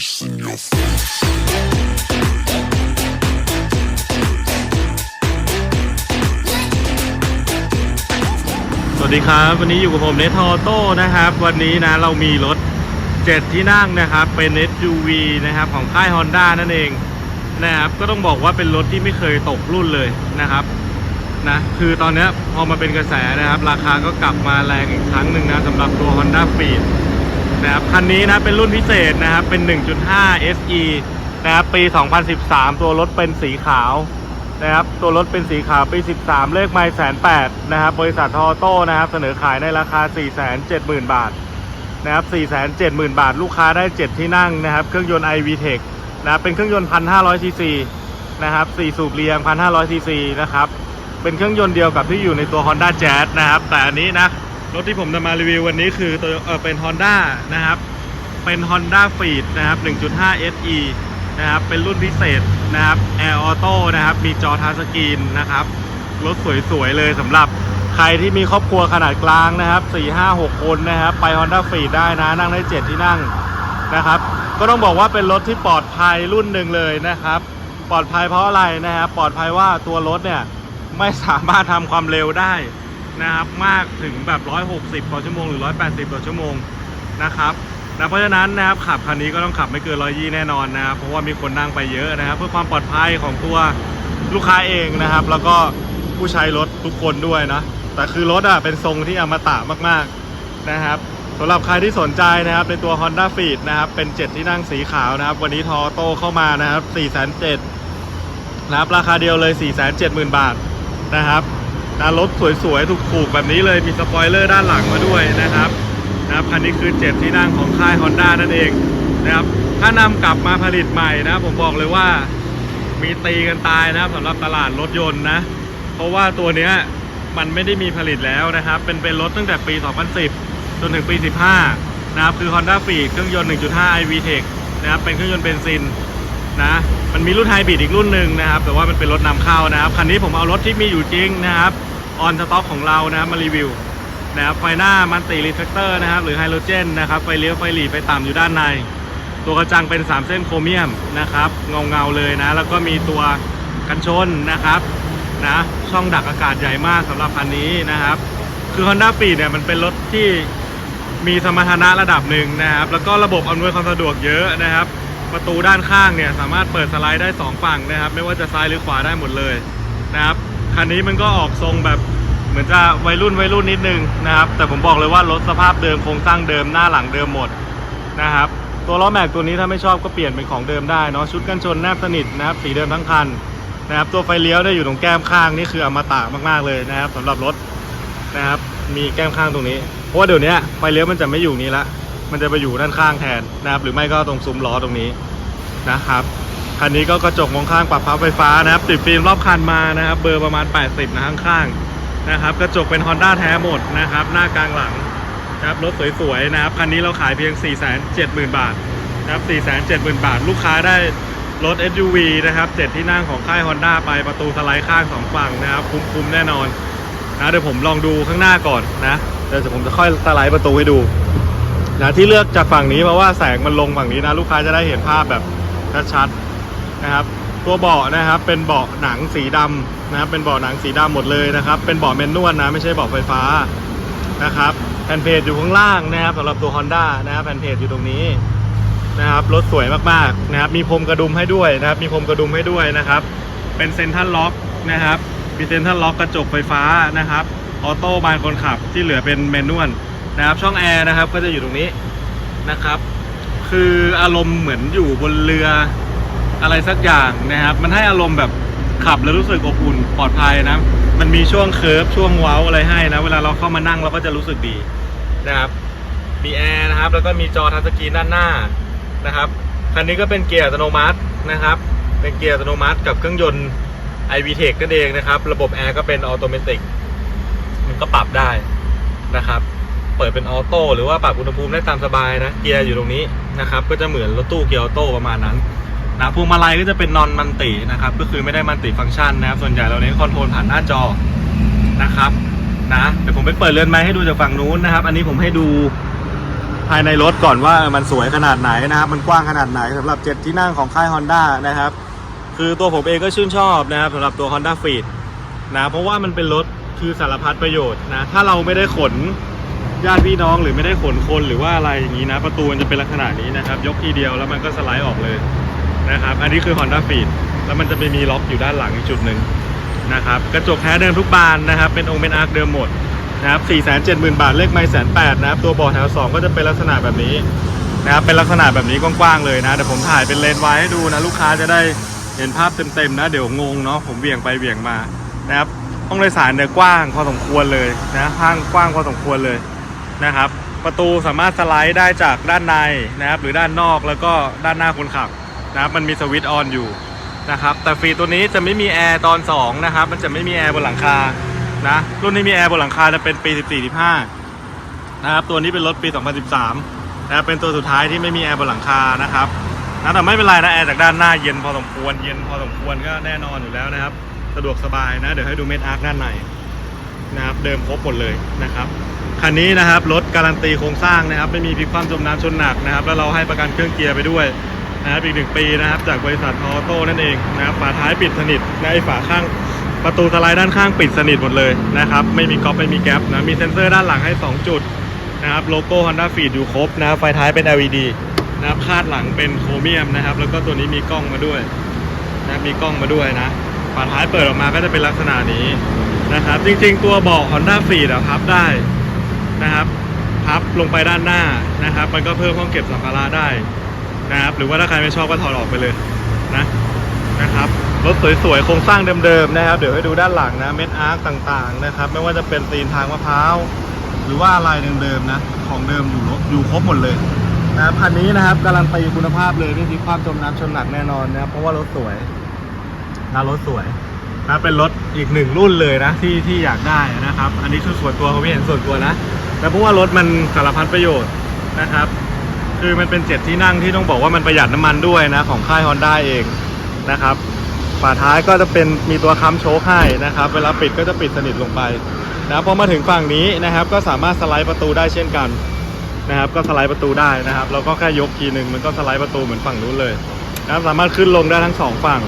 face in your face. สวัสดีครับ วันนี้อยู่กับผมเนทอโต้นะครับ วันนี้นะเรามีรถ 7 ที่นั่งนะครับ เป็น SUV นะครับ ของค่าย Honda นั่นเองนะครับ ก็ต้องบอกว่าเป็นรถที่ไม่เคยตกรุ่นเลยนะครับนะคือตอนเนี้ยพอมาเป็นกระแสนะครับ ราคาก็กลับมาแรงอีกครั้งหนึ่งนะสำหรับตัว Honda Freed นะครับคันนี้นะเป็นรุ่นพิเศษนะครับเป็น 1.5 SE นะครับปี 2013 ตัวรถเป็นสีขาวนะครับตัวรถเป็นสีขาวปี 13 เลขไมล์แสนแปดนะครับบริษัททอโต้นะครับเสนอขายในราคา 470,000 บาทนะครับ470,000 บาท ลูกค้าได้ 7 ที่นั่งนะครับเครื่องยนต์ iVTEC นะเป็นเครื่องยนต์ 1,500 ซีซีนะครับ4สูบเรียง 1,500 ซีซีนะครับเป็นเครื่องยนต์เดียวกับที่อยู่ในตัว Honda Jazz นะครับแต่อันนี้นะ รถที่ผมจะมารีวิววันนี้คือตัวเออเป็น Honda นะครับ เป็น Honda f e e d นะครับ 1.5 SE นะครับ เป็นรุ่นพิเศษนะครับ Air Auto นะครับ มีจอทัชสกรีนนะครับ รถสวยๆเลยสำหรับใครที่มีครอบครัวขนาดกลางนะครับ 4 5 6 คนนะครับ ไป Honda f e e d ได้นะ นั่งได้ 7 ที่นั่งนะครับ ก็ต้องบอกว่าเป็นรถที่ปลอดภัยรุ่นหนึ่งเลยนะครับ ปลอดภัยเพราะอะไรนะครับ ปลอดภัยว่าตัวรถเนี่ยไม่สามารถทำความเร็วได้ นะครับมากถึงแบบ 160ต่อชั่วโมงหรือ 180ต่อชั่วโมงนะครับนะเพราะฉะนั้นนะครับขับคันนี้ก็ต้องขับไม่เกิน120แน่นอนนะครับเพราะว่ามีคนนั่งไปเยอะนะครับ เพื่อความปลอดภัยของตัวลูกค้าเองนะครับ แล้วก็ผู้ใช้รถทุกคนด้วยนะแต่คือรถอะเป็นทรงที่อมตะมากๆนะครับสำหรับใครที่สนใจนะครับในตัว Honda f e e d นะครับเป็น 7 ที่นั่งสีขาวนะครับ วันนี้ทอโต้เข้ามานะครับ4 7 0 0นะครับราคาเดียวเลย 470,000 บาทนะครับ นะรถสวยๆ ถูกๆ แบบนี้เลยมีสปอยเลอร์ด้านหลังมาด้วยนะครับนะครับคันนี้คือ7ที่นั่งของค่าย Honda นั่นเองนะครับถ้านำกลับมาผลิตใหม่นะผมบอกเลยว่ามีตีกันตายนะครับสำหรับตลาดรถยนต์นะ เพราะว่าตัวเนี้ยมันไม่ได้มีผลิตแล้วนะครับ เป็นเป็นรถตั้งแต่ปี 2010 จนถึงปี 15 นะครับ คือ Honda Freed เครื่องยนต์ 1.5 iVTEC นะครับ เป็นเครื่องยนต์เบนซินนะ มันมีรุ่นไฮบริดอีกรุ่นหนึ่งนะครับ แต่ว่ามันเป็นรถนำเข้านะครับ คันนี้ผมเอารถที่มีอยู่จริงนะครับ ออนสต็อกของเรานะครับมารีวิวนะครับไฟหน้ามันติรีเฟกเตอร์นะครับหรือไฮโดรเจนนะครับไฟเลี้ยวไฟหลีไฟต่ำอยู่ด้านใน ตัวกระจังเป็น 3 เส้นโครเมียมนะครับเงาเงาเลยนะ แล้วก็มีตัวกันชนนะครับนะช่องดักอากาศใหญ่มากสำหรับคันนี้นะครับ คือ Honda f r e e เนี่ยมันเป็นรถที่มีสมรรถนะระดับหนึ่งนะครับ แล้วก็ระบบอำนวยความสะดวกเยอะนะครับ ประตูด้านข้างเนี่ยสามารถเปิดสไลด์ได้ 2 ฝั่งนะครับ ไม่ว่าจะซ้ายหรือขวาได้หมดเลยนะครับ คันนี้มันก็ออกทรงแบบเหมือนจะวัยรุ่นวัยรุ่นนิดนึงนะครับ แต่ผมบอกเลยว่ารถสภาพเดิมโครงสร้างเดิมหน้าหลังเดิมหมดนะครับ ตัวล้อแม็กตัวนี้ถ้าไม่ชอบก็เปลี่ยนเป็นของเดิมได้เนาะชุดกันชนแนบสนิทนะครับสีเดิมทั้งคันนะครับ ตัวไฟเลี้ยวได้อยู่ตรงแก้มข้างนี่คืออมตะมากๆเลยนะครับสำหรับรถนะครับ มีแก้มข้างตรงนี้เพราะว่าเดี๋ยวนี้ไฟเลี้ยวมันจะไม่อยู่นี้ละมันจะไปอยู่ด้านข้างแทนนะครับ หรือไม่ก็ตรงซุ้มล้อตรงนี้นะครับ คันนี้ก็กระจกมองข้างปรับพับไฟฟ้านะครับ ติดฟิล์มรอบคันมานะครับ เบอร์ประมาณ 80 นะข้างๆนะครับ กระจกเป็น Honda แท้หมดนะครับ หน้ากลางหลังนะครับรถสวยๆนะครับคันนี้เราขายเพียง 470,000 บาทนะครับ470,000 บาท ลูกค้าได้รถ SUV นะครับ7ที่นั่งของค่าย Honda ไปประตูสไลด์ข้างสองฝั่งนะครับ คุ้มๆแน่นอนนะเดี๋ยวผมลองดูข้างหน้าก่อนนะเดี๋ยวผมจะค่อยสไลด์ประตูให้ดูนะที่เลือกจากฝั่งนี้เพราะว่าแสงมันลงฝั่งนี้นะ ลูกค้าจะได้เห็นภาพแบบชัดๆ นะครับ ตัวเบาะนะครับเป็นเบาะหนังสีดำนะครับ เป็นเบาะหนังสีดำหมดเลยนะครับ เป็นเบาะแมนนวลนะไม่ใช่เบาะไฟฟ้านะครับแผ่นเพจอยู่ข้างล่างนะครับสำหรับตัว Honda นะครับแผ่นเพจอยู่ตรงนี้นะครับรถสวยมากๆนะครับ มีพรมกระดุมให้ด้วยนะครับ มีพรมกระดุมให้ด้วยนะครับ เป็นเซ็นทรัลล็อกนะครับมีเซ็นทรัลล็อกกระจกไฟฟ้านะครับออโต้บานคนขับที่เหลือเป็นแมนนวลนะครับ ช่องแอร์นะครับก็จะอยู่ตรงนี้นะครับ คืออารมณ์เหมือนอยู่บนเรือ อะไรสักอย่างนะครับ มันให้อารมณ์แบบขับแล้วรู้สึกอบอุ่นปลอดภัยนะ มันมีช่วงเคิร์ฟช่วงเว้าอะไรให้นะ เวลาเราเข้ามานั่งเราก็จะรู้สึกดีนะครับ มีแอร์นะครับ แล้วก็มีจอทัชสกรีนด้านหน้านะครับ คันนี้ก็เป็นเกียร์อัตโนมัตินะครับ เป็นเกียร์อัตโนมัติกับเครื่องยนต์ iVTEC นั่นเองนะครับ ระบบแอร์ก็เป็นออโตเมติก มันก็ปรับได้นะครับ เปิดเป็นออโต้หรือว่าปรับอุณหภูมิได้ตามสบายนะ เกียร์อยู่ตรงนี้นะครับ ก็จะเหมือนรถตู้เกียร์ออโต้ประมาณนั้น นะพวงมาลัยก็จะเป็นนอนมันตินะครับก็คือไม่ได้มันติฟังก์ชันนะครับ ส่วนใหญ่เราเน้นคอนโทรลผ่านหน้าจอนะครับนะเดี๋ยวผมไปเปิดเรือนไม้ให้ดูจากฝั่งนู้นนะครับ อันนี้ผมให้ดูภายในรถก่อนว่ามันสวยขนาดไหนนะครับ มันกว้างขนาดไหนสำหรับ7ที่นั่งของค่าย Honda นะครับ คือตัวผมเองก็ชื่นชอบนะครับสำหรับตัว Honda f e e d นะเพราะว่ามันเป็นรถคือสารพัดประโยชน์นะถ้าเราไม่ได้ขนญาติพี่น้องหรือไม่ได้ขนคนหรือว่าอะไรอย่างนี้นะ ประตูมันจะเป็นลักษณะนี้นะครับ ยกทีเดียวแล้วมันก็สไลด์ออกเลย นะครับ อันนี้คือ Honda f e e d แล้วมันจะไปมีล็อกอยู่ด้านหลังอีกจุดหนึ่งนะครับ กระจกแท้เดิมทุกบานนะครับ เป็นองค์เป็นอาร์คเดิมหมดนะครับ470,000 บาท เลขไม่แสนแปดนะครับ ตัวเบาะแถวสองก็จะเป็นลักษณะแบบนี้นะครับ เป็นลักษณะแบบนี้กว้างๆเลยนะเดี๋ยวผมถ่ายเป็นเลนไว้ให้ดูนะ ลูกค้าจะได้เห็นภาพเต็มๆนะ เดี๋ยวงงเนาะ ผมเบี่ยงไปเบี่ยงมานะครับ ห้องโดยสารเนี่ยกว้างพอสมควรเลยนะห้างกว้างพอสมควรเลยนะครับ ประตูสามารถสไลด์ได้จากด้านในนะครับ หรือด้านนอกแล้วก็ด้านหน้าคนขับ นะครับมันมีสวิตช์ออนอยู่นะครับแต่ฟรีตัวนี้จะไม่มีแอร์ตอน2นะครับมันจะไม่มีแอร์บนหลังคานะรุ่นที่มีแอร์บนหลังคาจะเป็นปี 14-15นะครับตัวนี้เป็นรถปี 2013นะครับเป็นตัวสุดท้ายที่ไม่มีแอร์บนหลังคานะครับนะแต่ไม่เป็นไรนะแอร์จากด้านหน้าเย็นพอสมควรเย็นพอสมควรก็แน่นอนอยู่แล้วนะครับ สะดวกสบายนะเดี๋ยวให้ดูเม็ดอาร์คด้านในนะครับเดิมครบหมดเลยนะครับคันนี้นะครับรถการันตีโครงสร้างนะครับไม่มีพลิกคว่ำจมน้ำชนหนักนะครับแล้วเราให้ประกันเครื่องเกียร์ไปด้วย นะครับอีกหนึ่งปีนะครับ จากบริษัทออโต้นั่นเองนะครับฝาท้ายปิดสนิทและไอฝาข้างประตูสไลด์ด้านข้างปิดสนิทหมดเลยนะครับ ไม่มีก๊อปไม่มีแก๊ปนะมีเซ็นเซอร์ด้านหลังให้ 2 จุดนะครับโลโก้ Honda Feed อยู่ครบนะครับไฟท้ายเป็น LED นะครับคาดหลังเป็นโครเมียมนะครับ แล้วก็ตัวนี้มีกล้องมาด้วยนะมีกล้องมาด้วยนะฝาท้ายเปิดออกมาก็จะเป็นลักษณะนี้นะครับ จริงๆตัวเบาะ Honda Feed อะพับได้นะครับ พับลงไปด้านหน้านะครับ มันก็เพิ่มห้องเก็บสัมภาระได้ นะครับ หรือว่าถ้าใครไม่ชอบก็ถอดออกไปเลยนะนะครับรถสวยๆโครงสร้างเดิมๆนะครับ เดี๋ยวให้ดูด้านหลังนะเม็ดอาร์คต่างๆนะครับ ไม่ว่าจะเป็นตีนทางมะพร้าวหรือว่าอะไรเดิมๆนะของเดิมอยู่รถอยู่ครบหมดเลยนะครับคันนี้นะครับการันตีคุณภาพเลยไม่มีความจมน้ำชนหนักแน่นอนนะครับเพราะว่ารถสวยนะรถสวยนะเป็นรถอีกหนึ่งรุ่นเลยนะที่ที่อยากได้นะครับ อันนี้คือส่วนตัวเขาไม่เห็นส่วนตัวนะแต่เพราะว่ารถมันสารพัดประโยชน์นะครับ คือมันเป็นเจ็ดที่นั่งที่ต้องบอกว่ามันประหยัดน้ำมันด้วยนะ ของค่าย Honda เองนะครับฝาท้ายก็จะเป็นมีตัวค้ำโชคให้นะครับ เวลาปิดก็จะปิดสนิทลงไปนะพอมาถึงฝั่งนี้นะครับ ก็สามารถสไลด์ประตูได้เช่นกันนะครับ ก็สไลด์ประตูได้นะครับเราก็แค่ยกทีหนึ่งมันก็สไลด์ประตูเหมือนฝั่งนู้นเลยนะครับสามารถขึ้นลงได้ทั้งสองฝั่ง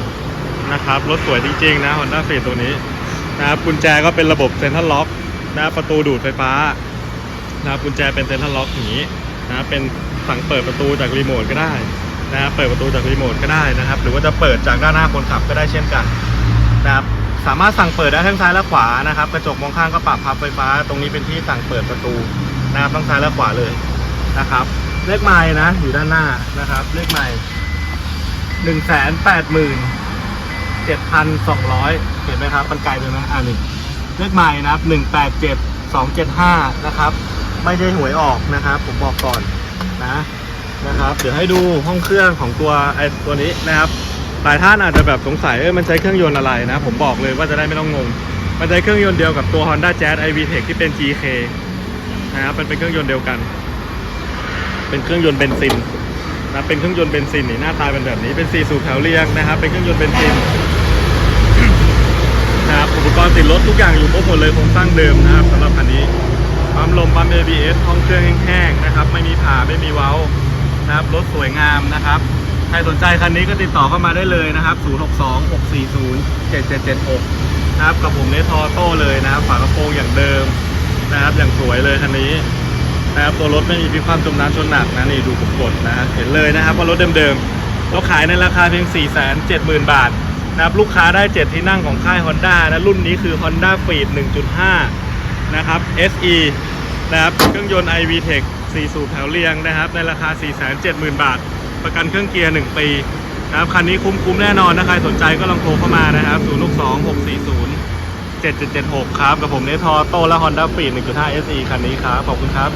นะครับรถสวยจริงๆนะ Honda f e e ตัวนี้นะครับกุญแจก็เป็นระบบเซ็นทรัลล็อกนะประตูดูดไฟฟ้านะครับกุญแจเป็นเซ็นทรัลล็อกอย่างนี้ นะเป็นสั่งเปิดประตูจากรีโมทก็ได้นะครับเปิดประตูจากรีโมทก็ได้นะครับ หรือว่าจะเปิดจากด้านหน้าคนขับก็ได้เช่นกันนะครับสามารถสั่งเปิดได้ทั้งซ้ายและขวานะครับ กระจกมองข้างก็ปรับพับไฟฟ้า ตรงนี้เป็นที่สั่งเปิดประตูนะครับทั้งซ้ายและขวาเลยนะครับ เลขไม้นะ อยู่ด้านหน้านะครับ เลขไม้หนึ่งแสนแปดหมื่นเจ็ดพันสองร้อยเห็นไหมครับมันไกลเลยนะอ่านี่เลขไม้นะครับหนึ่งแปดเจ็ดสองเจ็ดห้านะครับ ไม่ใช่หวยออกนะครับ ผมบอกก่อนนะนะครับ เดี๋ยวให้ดูห้องเครื่องของตัวไอตัวนี้นะครับหลายท่านอาจจะแบบสงสัยเออมันใช้เครื่องยนต์อะไรนะ ผมบอกเลยว่าจะได้ไม่ต้องงง มันใช้เครื่องยนต์เดียวกับตัว Honda Jazz i v t e c h ที่เป็น GK นะครับมันเป็นเครื่องยนต์เดียวกัน เป็นเครื่องยนต์เบนซินนะเป็นเครื่องยนต์เบนซินนี่หน้าตาเป็นแบบนี้เป็น4สูบแถวเรียงนะครับ เป็นเครื่องยนต์เบนซินนะครับอุปกรณ์ติดรถทุกอย่างอยู่ครบหมดเลยโครงสร้างเดิมนะครับสำหรับคันนี้ ปั๊มลมปั๊ม ABS ห้องเครื่องแห้งๆนะครับ ไม่มีผ่าไม่มีเว้านะครับรถสวยงามนะครับ ใครสนใจคันนี้ก็ติดต่อเข้ามาได้เลยนะครับ 062 640 7776 นะครับ กับผมเนทอโต้เลยนะครับฝากระโปรงอย่างเดิมนะครับ อย่างสวยเลยคันนี้นะครับตัวรถไม่มีพิความจมน้ำชนหนักนะนี่ดูผมกดนะเห็นเลยนะครับว่ารถเดิมๆเราขายในราคาเพียง 470,000 บาทนะครับลูกค้าได้ 7 ที่นั่งของค่าย Honda นะรุ่นนี้คือ Honda Freed 1.5 นะครับ SE นะครับเครื่องยนต์ iVTEC 4 สูบแถวเรียงนะครับ ในราคา 470,000 บาท ประกันเครื่องเกียร์ 1 ปีนะครับคันนี้คุ้มๆแน่นอนถ้าใครสนใจก็ลองโทรเข้ามานะครับ062 640 7776 ครับ กับผมเนทอโต้และ Honda f i t 1.5 SE คันนี้ครับ ขอบคุณครับ